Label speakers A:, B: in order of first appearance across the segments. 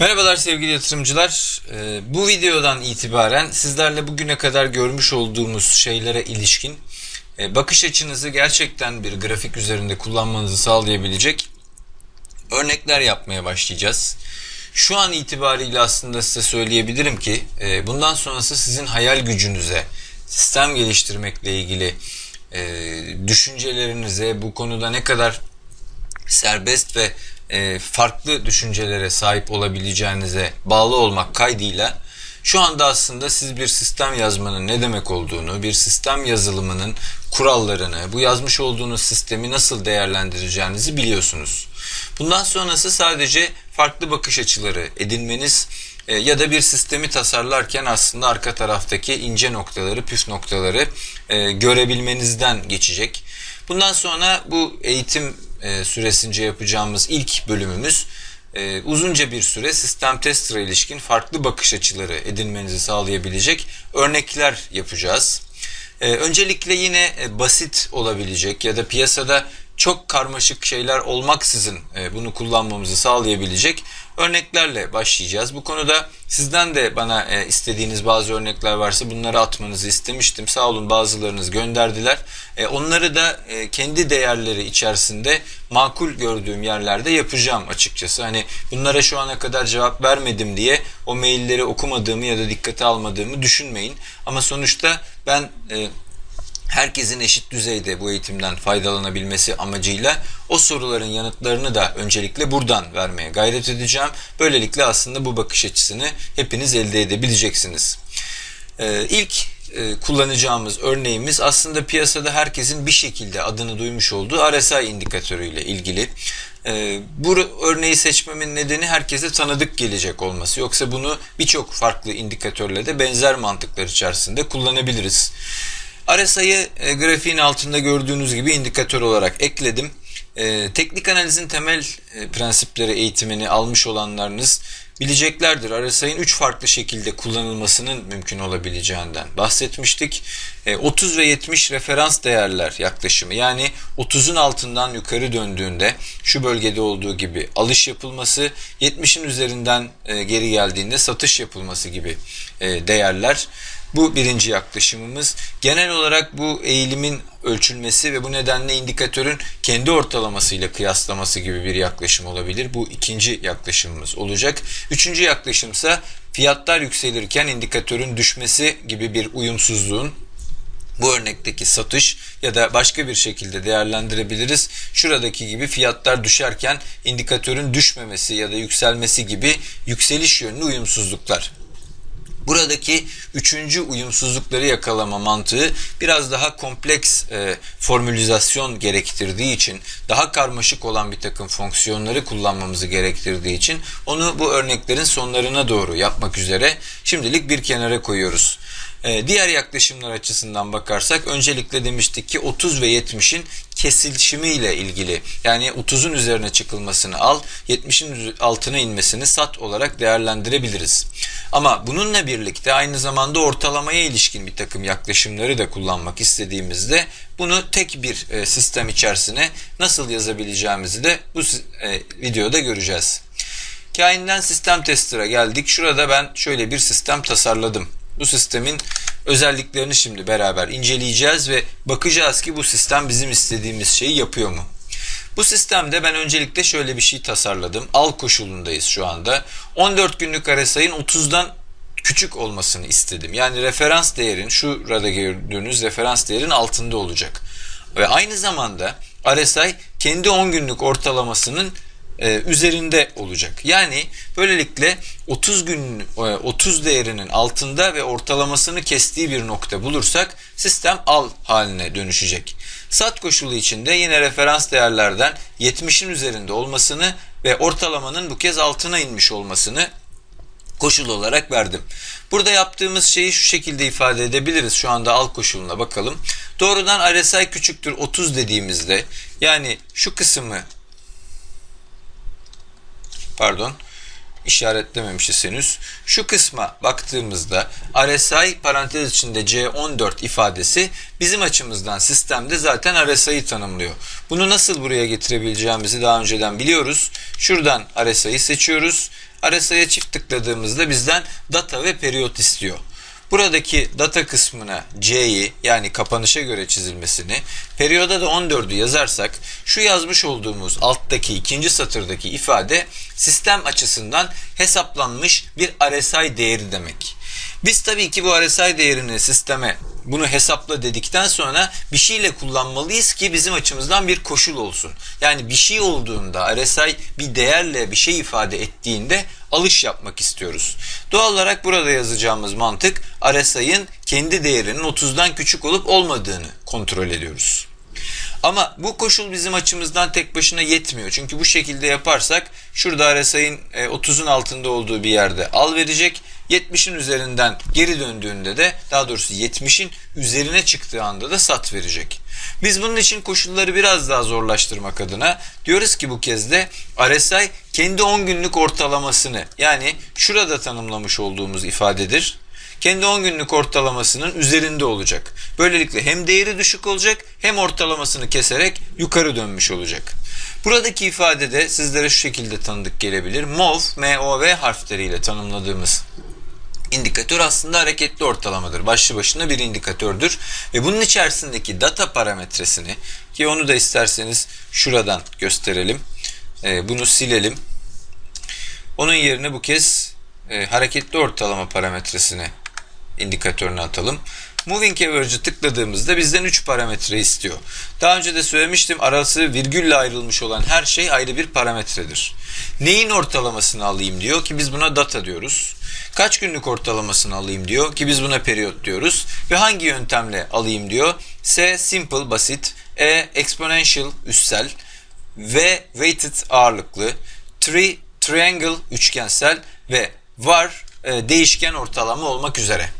A: Merhabalar sevgili yatırımcılar. Ee, Bu videodan itibaren sizlerle bugüne kadar görmüş olduğumuz şeylere ilişkin e, bakış açınızı gerçekten bir grafik üzerinde kullanmanızı sağlayabilecek örnekler yapmaya başlayacağız. Şu an itibariyle aslında size söyleyebilirim ki e, bundan sonrası sizin hayal gücünüze, sistem geliştirmekle ilgili e, düşüncelerinize, bu konuda ne kadar serbest ve e, farklı düşüncelere sahip olabileceğinize bağlı olmak kaydıyla şu anda aslında siz bir sistem yazmanın ne demek olduğunu, bir sistem yazılımının kurallarını, bu yazmış olduğunuz sistemi nasıl değerlendireceğinizi biliyorsunuz. Bundan sonrası sadece farklı bakış açıları edinmeniz e, ya da bir sistemi tasarlarken aslında arka taraftaki ince noktaları, püf noktaları e, görebilmenizden geçecek. Bundan sonra bu eğitim e, süresince yapacağımız ilk bölümümüz e, uzunca bir süre sistem tester'a ilişkin farklı bakış açıları edinmenizi sağlayabilecek örnekler yapacağız. E, öncelikle yine e, basit olabilecek ya da piyasada çok karmaşık şeyler olmaksızın e, bunu kullanmamızı sağlayabilecek örneklerle başlayacağız. Bu konuda sizden de bana e, istediğiniz bazı örnekler varsa bunları atmanızı istemiştim. Sağ olun bazılarınız gönderdiler. E, onları da kendi değerleri içerisinde makul gördüğüm yerlerde yapacağım açıkçası. Hani bunlara şu ana kadar cevap vermedim diye o mailleri okumadığımı ya da dikkate almadığımı düşünmeyin. Ama sonuçta ben herkesin eşit düzeyde bu eğitimden faydalanabilmesi amacıyla o soruların yanıtlarını da öncelikle buradan vermeye gayret edeceğim. Böylelikle aslında bu bakış açısını hepiniz elde edebileceksiniz. Ee, ilk e, kullanacağımız örneğimiz aslında piyasada herkesin bir şekilde adını duymuş olduğu RSI indikatörüyle ilgili. Ee, bu örneği seçmemin nedeni herkese tanıdık gelecek olması. Yoksa bunu birçok farklı indikatörle de benzer mantıklar içerisinde kullanabiliriz. RSI'yi e, grafiğin altında gördüğünüz gibi indikatör olarak ekledim. E, teknik analizin temel e, prensipleri eğitimini almış olanlarınız bileceklerdir. RSI'nin 3 farklı şekilde kullanılmasının mümkün olabileceğinden bahsetmiştik. E, 30 ve 70 referans değerler yaklaşımı yani 30'un altından yukarı döndüğünde şu bölgede olduğu gibi alış yapılması, 70'in üzerinden e, geri geldiğinde satış yapılması gibi e, değerler. Bu birinci yaklaşımımız. Genel olarak bu eğilimin ölçülmesi ve bu nedenle indikatörün kendi ortalamasıyla kıyaslaması gibi bir yaklaşım olabilir. Bu ikinci yaklaşımımız olacak. Üçüncü yaklaşımsa fiyatlar yükselirken indikatörün düşmesi gibi bir uyumsuzluğun bu örnekteki satış ya da başka bir şekilde değerlendirebiliriz. Şuradaki gibi fiyatlar düşerken indikatörün düşmemesi ya da yükselmesi gibi yükseliş yönlü uyumsuzluklar. Buradaki üçüncü uyumsuzlukları yakalama mantığı biraz daha kompleks e, formülizasyon gerektirdiği için, daha karmaşık olan bir takım fonksiyonları kullanmamızı gerektirdiği için onu bu örneklerin sonlarına doğru yapmak üzere şimdilik bir kenara koyuyoruz. Ee, diğer yaklaşımlar açısından bakarsak öncelikle demiştik ki 30 ve 70'in kesilişimi ile ilgili yani 30'un üzerine çıkılmasını al 70'in altına inmesini sat olarak değerlendirebiliriz. Ama bununla birlikte aynı zamanda ortalamaya ilişkin bir takım yaklaşımları da kullanmak istediğimizde bunu tek bir e, sistem içerisine nasıl yazabileceğimizi de bu e, videoda göreceğiz. Kainden sistem tester'a geldik. Şurada ben şöyle bir sistem tasarladım. Bu sistemin özelliklerini şimdi beraber inceleyeceğiz ve bakacağız ki bu sistem bizim istediğimiz şeyi yapıyor mu? Bu sistemde ben öncelikle şöyle bir şey tasarladım. Al koşulundayız şu anda. 14 günlük RSI'nin 30'dan küçük olmasını istedim. Yani referans değerin şurada gördüğünüz referans değerin altında olacak. Ve aynı zamanda RSI kendi 10 günlük ortalamasının e, üzerinde olacak. Yani böylelikle 30 gün 30 değerinin altında ve ortalamasını kestiği bir nokta bulursak sistem al haline dönüşecek. Sat koşulu içinde yine referans değerlerden 70'in üzerinde olmasını ve ortalamanın bu kez altına inmiş olmasını koşul olarak verdim. Burada yaptığımız şeyi şu şekilde ifade edebiliriz. Şu anda al koşuluna bakalım. Doğrudan RSI küçüktür 30 dediğimizde yani şu kısmı pardon işaretlememişiz henüz. Şu kısma baktığımızda RSI parantez içinde C14 ifadesi bizim açımızdan sistemde zaten RSI'yi tanımlıyor. Bunu nasıl buraya getirebileceğimizi daha önceden biliyoruz. Şuradan RSI'yi seçiyoruz. RSI'ye çift tıkladığımızda bizden data ve periyot istiyor. Buradaki data kısmına C'yi yani kapanışa göre çizilmesini, periyoda da 14'ü yazarsak şu yazmış olduğumuz alttaki ikinci satırdaki ifade sistem açısından hesaplanmış bir RSI değeri demek. Biz tabii ki bu RSI değerini sisteme bunu hesapla dedikten sonra bir şeyle kullanmalıyız ki bizim açımızdan bir koşul olsun. Yani bir şey olduğunda RSI bir değerle bir şey ifade ettiğinde alış yapmak istiyoruz. Doğal olarak burada yazacağımız mantık RSI'ın kendi değerinin 30'dan küçük olup olmadığını kontrol ediyoruz. Ama bu koşul bizim açımızdan tek başına yetmiyor. Çünkü bu şekilde yaparsak şurada RSI'nin 30'un altında olduğu bir yerde al verecek. 70'in üzerinden geri döndüğünde de daha doğrusu 70'in üzerine çıktığı anda da sat verecek. Biz bunun için koşulları biraz daha zorlaştırmak adına diyoruz ki bu kez de RSI kendi 10 günlük ortalamasını yani şurada tanımlamış olduğumuz ifadedir kendi 10 günlük ortalamasının üzerinde olacak. Böylelikle hem değeri düşük olacak hem ortalamasını keserek yukarı dönmüş olacak. Buradaki ifade de sizlere şu şekilde tanıdık gelebilir. MOV, MOV harfleriyle tanımladığımız indikatör aslında hareketli ortalamadır. Başlı başına bir indikatördür. Ve bunun içerisindeki data parametresini ki onu da isterseniz şuradan gösterelim. Ee, bunu silelim. Onun yerine bu kez e, hareketli ortalama parametresini indikatörüne atalım. Moving Average'ı tıkladığımızda bizden 3 parametre istiyor. Daha önce de söylemiştim arası virgülle ayrılmış olan her şey ayrı bir parametredir. Neyin ortalamasını alayım diyor ki biz buna data diyoruz. Kaç günlük ortalamasını alayım diyor ki biz buna periyot diyoruz. Ve hangi yöntemle alayım diyor. S simple basit, E exponential üssel, V weighted ağırlıklı, Tri triangle üçgensel ve var e, değişken ortalama olmak üzere.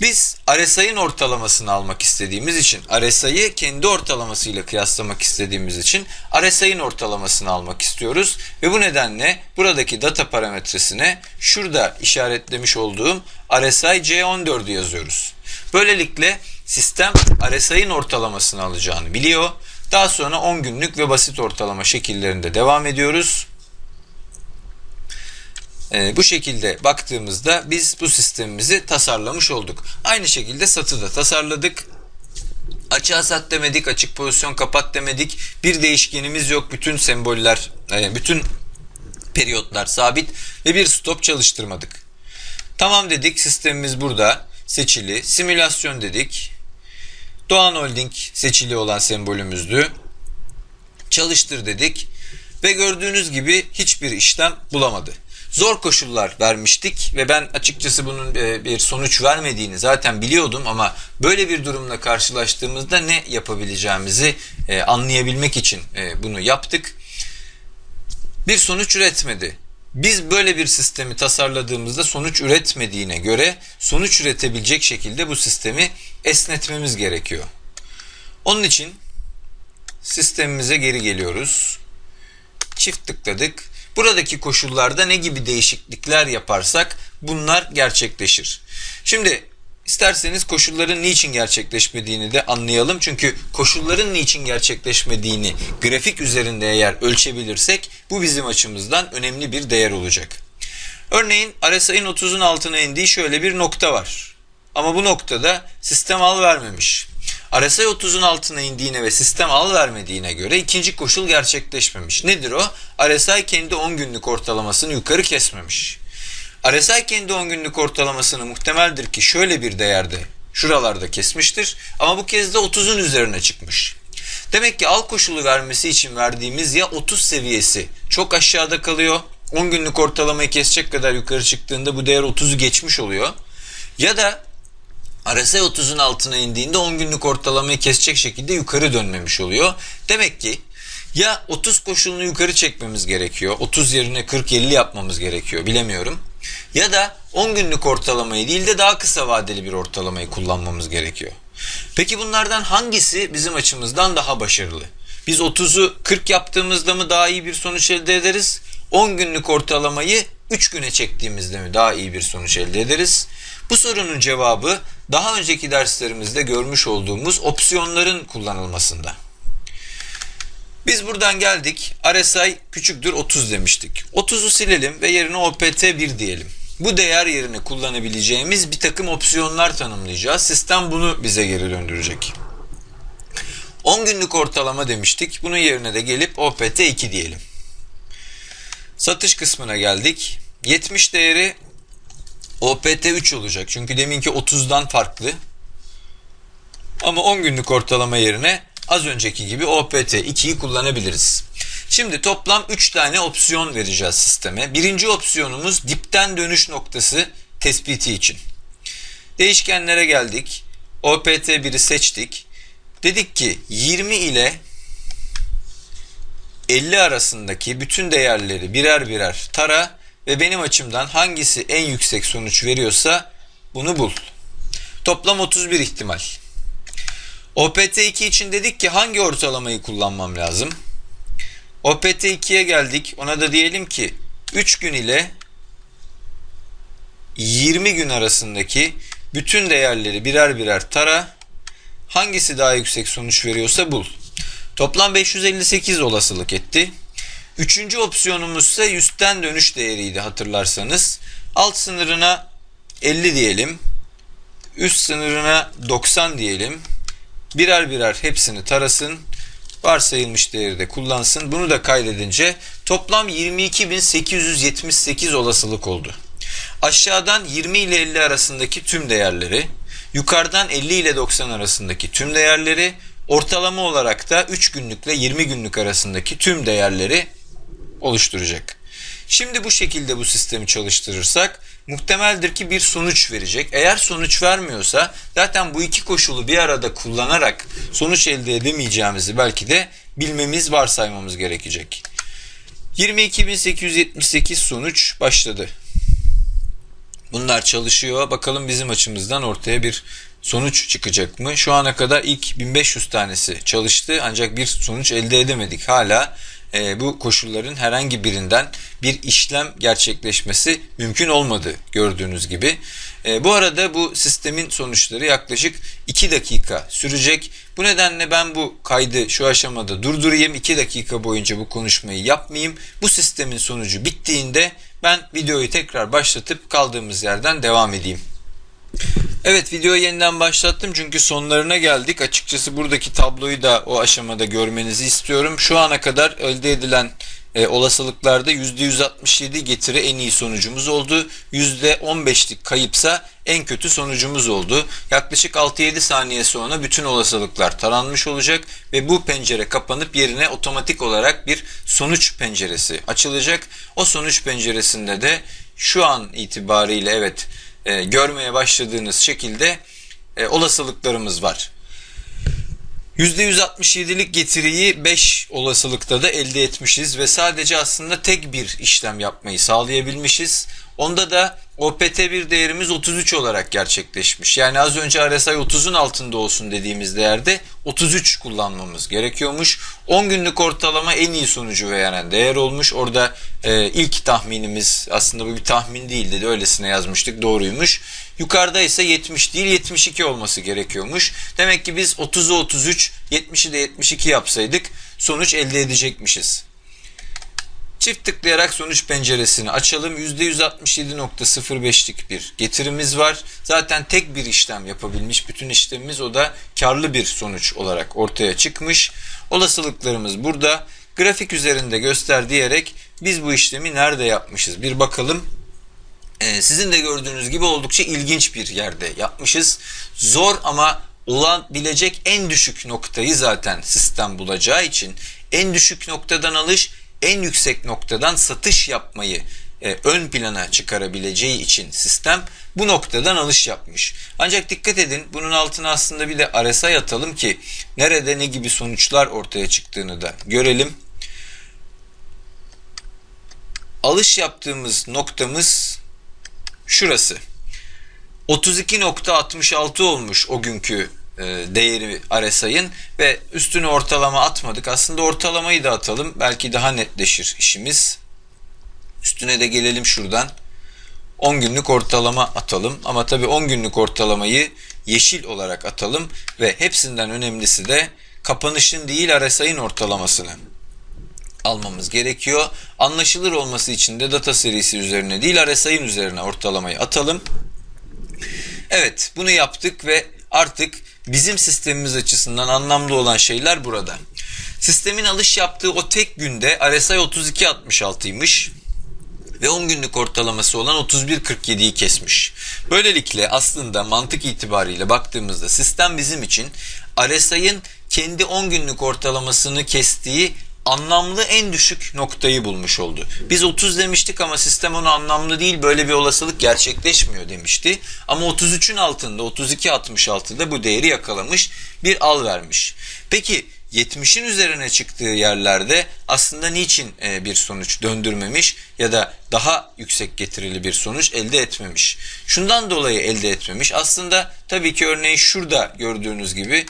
A: Biz RSI'nin ortalamasını almak istediğimiz için, RSI'yi kendi ortalamasıyla kıyaslamak istediğimiz için RSI'nin ortalamasını almak istiyoruz. Ve bu nedenle buradaki data parametresine şurada işaretlemiş olduğum RSI C14'ü yazıyoruz. Böylelikle sistem RSI'nin ortalamasını alacağını biliyor. Daha sonra 10 günlük ve basit ortalama şekillerinde devam ediyoruz. E, bu şekilde baktığımızda biz bu sistemimizi tasarlamış olduk. Aynı şekilde satı da tasarladık. Açığa sat demedik, açık pozisyon kapat demedik. Bir değişkenimiz yok. Bütün semboller, e, bütün periyotlar sabit ve bir stop çalıştırmadık. Tamam dedik, sistemimiz burada seçili. Simülasyon dedik. Doğan Holding seçili olan sembolümüzdü. Çalıştır dedik ve gördüğünüz gibi hiçbir işlem bulamadı zor koşullar vermiştik ve ben açıkçası bunun e, bir sonuç vermediğini zaten biliyordum ama böyle bir durumla karşılaştığımızda ne yapabileceğimizi e, anlayabilmek için e, bunu yaptık. Bir sonuç üretmedi. Biz böyle bir sistemi tasarladığımızda sonuç üretmediğine göre sonuç üretebilecek şekilde bu sistemi esnetmemiz gerekiyor. Onun için sistemimize geri geliyoruz. Çift tıkladık Buradaki koşullarda ne gibi değişiklikler yaparsak bunlar gerçekleşir. Şimdi isterseniz koşulların niçin gerçekleşmediğini de anlayalım. Çünkü koşulların niçin gerçekleşmediğini grafik üzerinde eğer ölçebilirsek bu bizim açımızdan önemli bir değer olacak. Örneğin RSI'nin 30'un altına indiği şöyle bir nokta var. Ama bu noktada sistem al vermemiş. RSI 30'un altına indiğine ve sistem al vermediğine göre ikinci koşul gerçekleşmemiş. Nedir o? RSI kendi 10 günlük ortalamasını yukarı kesmemiş. RSI kendi 10 günlük ortalamasını muhtemeldir ki şöyle bir değerde şuralarda kesmiştir ama bu kez de 30'un üzerine çıkmış. Demek ki al koşulu vermesi için verdiğimiz ya 30 seviyesi çok aşağıda kalıyor 10 günlük ortalamayı kesecek kadar yukarı çıktığında bu değer 30'u geçmiş oluyor. Ya da RSI 30'un altına indiğinde 10 günlük ortalamayı kesecek şekilde yukarı dönmemiş oluyor. Demek ki ya 30 koşulunu yukarı çekmemiz gerekiyor. 30 yerine 40-50 yapmamız gerekiyor bilemiyorum. Ya da 10 günlük ortalamayı değil de daha kısa vadeli bir ortalamayı kullanmamız gerekiyor. Peki bunlardan hangisi bizim açımızdan daha başarılı? Biz 30'u 40 yaptığımızda mı daha iyi bir sonuç elde ederiz? 10 günlük ortalamayı 3 güne çektiğimizde mi daha iyi bir sonuç elde ederiz? Bu sorunun cevabı daha önceki derslerimizde görmüş olduğumuz opsiyonların kullanılmasında. Biz buradan geldik. RSI küçüktür 30 demiştik. 30'u silelim ve yerine OPT1 diyelim. Bu değer yerine kullanabileceğimiz bir takım opsiyonlar tanımlayacağız. Sistem bunu bize geri döndürecek. 10 günlük ortalama demiştik. Bunun yerine de gelip OPT2 diyelim. Satış kısmına geldik. 70 değeri OPT3 olacak. Çünkü deminki 30'dan farklı. Ama 10 günlük ortalama yerine az önceki gibi OPT2'yi kullanabiliriz. Şimdi toplam 3 tane opsiyon vereceğiz sisteme. Birinci opsiyonumuz dipten dönüş noktası tespiti için. Değişkenlere geldik. OPT1'i seçtik. Dedik ki 20 ile 50 arasındaki bütün değerleri birer birer tara ve benim açımdan hangisi en yüksek sonuç veriyorsa bunu bul. Toplam 31 ihtimal. OPT2 için dedik ki hangi ortalamayı kullanmam lazım? OPT2'ye geldik. Ona da diyelim ki 3 gün ile 20 gün arasındaki bütün değerleri birer birer tara. Hangisi daha yüksek sonuç veriyorsa bul. Toplam 558 olasılık etti. Üçüncü opsiyonumuz ise üstten dönüş değeriydi hatırlarsanız. Alt sınırına 50 diyelim. Üst sınırına 90 diyelim. Birer birer hepsini tarasın. Varsayılmış değeri de kullansın. Bunu da kaydedince toplam 22.878 olasılık oldu. Aşağıdan 20 ile 50 arasındaki tüm değerleri, yukarıdan 50 ile 90 arasındaki tüm değerleri, ortalama olarak da 3 günlükle 20 günlük arasındaki tüm değerleri oluşturacak. Şimdi bu şekilde bu sistemi çalıştırırsak muhtemeldir ki bir sonuç verecek. Eğer sonuç vermiyorsa zaten bu iki koşulu bir arada kullanarak sonuç elde edemeyeceğimizi belki de bilmemiz, varsaymamız gerekecek. 22.878 sonuç başladı. Bunlar çalışıyor. Bakalım bizim açımızdan ortaya bir sonuç çıkacak mı? Şu ana kadar ilk 1500 tanesi çalıştı ancak bir sonuç elde edemedik. Hala e, bu koşulların herhangi birinden bir işlem gerçekleşmesi mümkün olmadı gördüğünüz gibi. E, bu arada bu sistemin sonuçları yaklaşık 2 dakika sürecek. Bu nedenle ben bu kaydı şu aşamada durdurayım. 2 dakika boyunca bu konuşmayı yapmayayım. Bu sistemin sonucu bittiğinde ben videoyu tekrar başlatıp kaldığımız yerden devam edeyim. Evet videoyu yeniden başlattım çünkü sonlarına geldik. Açıkçası buradaki tabloyu da o aşamada görmenizi istiyorum. Şu ana kadar elde edilen e, olasılıklarda %167 getiri en iyi sonucumuz oldu. %15'lik kayıpsa en kötü sonucumuz oldu. Yaklaşık 6-7 saniye sonra bütün olasılıklar taranmış olacak ve bu pencere kapanıp yerine otomatik olarak bir sonuç penceresi açılacak. O sonuç penceresinde de şu an itibariyle evet e, görmeye başladığınız şekilde e, olasılıklarımız var. %167'lik getiriyi 5 olasılıkta da elde etmişiz ve sadece aslında tek bir işlem yapmayı sağlayabilmişiz. Onda da OPT1 değerimiz 33 olarak gerçekleşmiş. Yani az önce RSI 30'un altında olsun dediğimiz değerde 33 kullanmamız gerekiyormuş. 10 günlük ortalama en iyi sonucu veren değer olmuş. Orada e, ilk tahminimiz aslında bu bir tahmin değildi de öylesine yazmıştık doğruymuş. Yukarıda ise 70 değil 72 olması gerekiyormuş. Demek ki biz 30'u 33, 70'i de 72 yapsaydık sonuç elde edecekmişiz. Çift tıklayarak sonuç penceresini açalım. %167.05'lik bir getirimiz var. Zaten tek bir işlem yapabilmiş. Bütün işlemimiz o da karlı bir sonuç olarak ortaya çıkmış. Olasılıklarımız burada. Grafik üzerinde göster diyerek biz bu işlemi nerede yapmışız? Bir bakalım. Ee, sizin de gördüğünüz gibi oldukça ilginç bir yerde yapmışız. Zor ama olabilecek en düşük noktayı zaten sistem bulacağı için en düşük noktadan alış en yüksek noktadan satış yapmayı e, ön plana çıkarabileceği için sistem bu noktadan alış yapmış. Ancak dikkat edin bunun altına aslında bir de RSI atalım ki nerede ne gibi sonuçlar ortaya çıktığını da görelim. Alış yaptığımız noktamız şurası. 32.66 olmuş o günkü değeri RSI'ın ve üstüne ortalama atmadık. Aslında ortalamayı da atalım. Belki daha netleşir işimiz. Üstüne de gelelim şuradan. 10 günlük ortalama atalım. Ama tabii 10 günlük ortalamayı yeşil olarak atalım ve hepsinden önemlisi de kapanışın değil RSI'nin ortalamasını almamız gerekiyor. Anlaşılır olması için de data serisi üzerine değil RSI'nin üzerine ortalamayı atalım. Evet bunu yaptık ve artık bizim sistemimiz açısından anlamlı olan şeyler burada. Sistemin alış yaptığı o tek günde RSI 32.66'ymış ve 10 günlük ortalaması olan 31.47'yi kesmiş. Böylelikle aslında mantık itibariyle baktığımızda sistem bizim için RSI'nin kendi 10 günlük ortalamasını kestiği anlamlı en düşük noktayı bulmuş oldu. Biz 30 demiştik ama sistem onu anlamlı değil böyle bir olasılık gerçekleşmiyor demişti. Ama 33'ün altında 32.66'da bu değeri yakalamış bir al vermiş. Peki 70'in üzerine çıktığı yerlerde aslında niçin e, bir sonuç döndürmemiş ya da daha yüksek getirili bir sonuç elde etmemiş. Şundan dolayı elde etmemiş. Aslında tabii ki örneğin şurada gördüğünüz gibi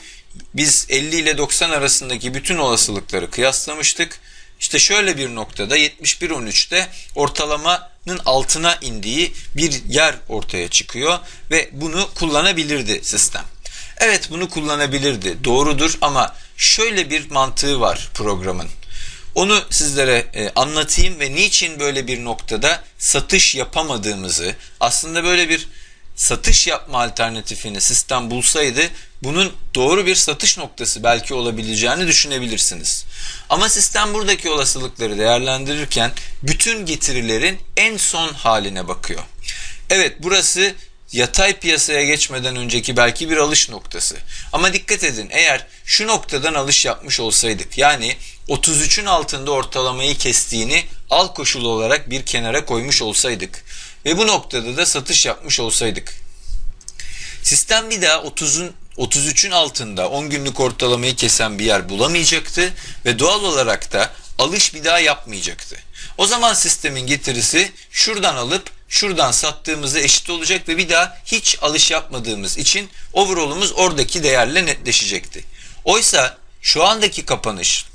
A: biz 50 ile 90 arasındaki bütün olasılıkları kıyaslamıştık. İşte şöyle bir noktada 71-13'te ortalamanın altına indiği bir yer ortaya çıkıyor ve bunu kullanabilirdi sistem. Evet bunu kullanabilirdi doğrudur ama şöyle bir mantığı var programın. Onu sizlere e, anlatayım ve niçin böyle bir noktada satış yapamadığımızı aslında böyle bir satış yapma alternatifini sistem bulsaydı bunun doğru bir satış noktası belki olabileceğini düşünebilirsiniz. Ama sistem buradaki olasılıkları değerlendirirken bütün getirilerin en son haline bakıyor. Evet burası yatay piyasaya geçmeden önceki belki bir alış noktası. Ama dikkat edin eğer şu noktadan alış yapmış olsaydık yani 33'ün altında ortalamayı kestiğini al koşulu olarak bir kenara koymuş olsaydık ve bu noktada da satış yapmış olsaydık. Sistem bir daha 30'un 33'ün altında 10 günlük ortalamayı kesen bir yer bulamayacaktı ve doğal olarak da alış bir daha yapmayacaktı. O zaman sistemin getirisi şuradan alıp şuradan sattığımızda eşit olacak ve bir daha hiç alış yapmadığımız için overall'umuz oradaki değerle netleşecekti. Oysa şu andaki kapanış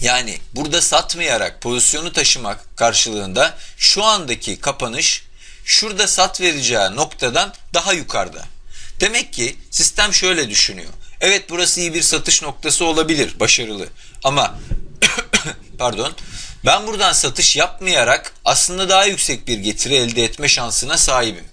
A: yani burada satmayarak pozisyonu taşımak karşılığında şu andaki kapanış şurada sat vereceği noktadan daha yukarıda. Demek ki sistem şöyle düşünüyor. Evet burası iyi bir satış noktası olabilir, başarılı. Ama pardon, ben buradan satış yapmayarak aslında daha yüksek bir getiri elde etme şansına sahibim.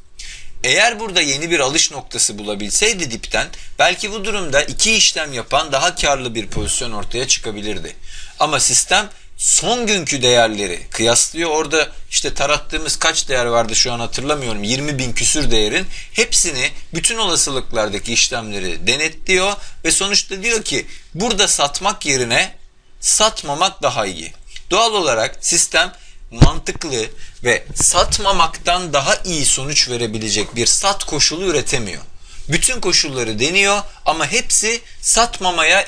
A: Eğer burada yeni bir alış noktası bulabilseydi dipten belki bu durumda iki işlem yapan daha karlı bir pozisyon ortaya çıkabilirdi. Ama sistem son günkü değerleri kıyaslıyor. Orada işte tarattığımız kaç değer vardı şu an hatırlamıyorum. 20 bin küsür değerin hepsini bütün olasılıklardaki işlemleri denetliyor ve sonuçta diyor ki burada satmak yerine satmamak daha iyi. Doğal olarak sistem mantıklı ve satmamaktan daha iyi sonuç verebilecek bir sat koşulu üretemiyor. Bütün koşulları deniyor ama hepsi satmamaya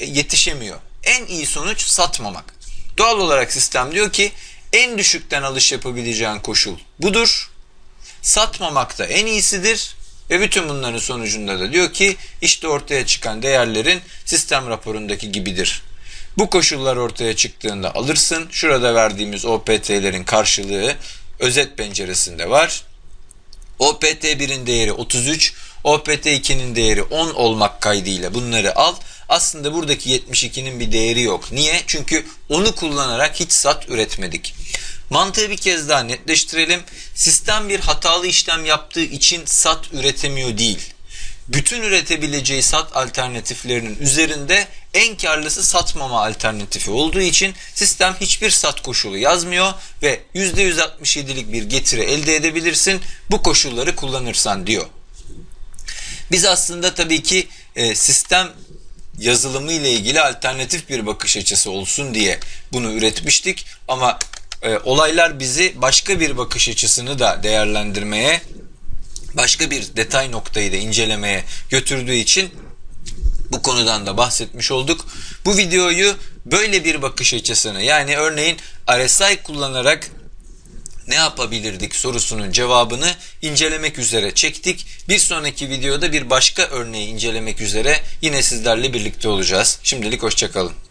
A: yetişemiyor. En iyi sonuç satmamak. Doğal olarak sistem diyor ki en düşükten alış yapabileceğin koşul budur. Satmamak da en iyisidir. Ve bütün bunların sonucunda da diyor ki işte ortaya çıkan değerlerin sistem raporundaki gibidir. Bu koşullar ortaya çıktığında alırsın. Şurada verdiğimiz OPT'lerin karşılığı özet penceresinde var. OPT 1'in değeri 33, OPT 2'nin değeri 10 olmak kaydıyla bunları al. Aslında buradaki 72'nin bir değeri yok. Niye? Çünkü onu kullanarak hiç sat üretmedik. Mantığı bir kez daha netleştirelim. Sistem bir hatalı işlem yaptığı için sat üretemiyor değil. Bütün üretebileceği sat alternatiflerinin üzerinde en karlısı satmama alternatifi olduğu için sistem hiçbir sat koşulu yazmıyor ve %167'lik bir getiri elde edebilirsin bu koşulları kullanırsan diyor. Biz aslında tabii ki e, sistem yazılımı ile ilgili alternatif bir bakış açısı olsun diye bunu üretmiştik ama e, olaylar bizi başka bir bakış açısını da değerlendirmeye başka bir detay noktayı da incelemeye götürdüğü için bu konudan da bahsetmiş olduk. Bu videoyu böyle bir bakış açısını yani örneğin RSI kullanarak ne yapabilirdik sorusunun cevabını incelemek üzere çektik. Bir sonraki videoda bir başka örneği incelemek üzere yine sizlerle birlikte olacağız. Şimdilik hoşçakalın.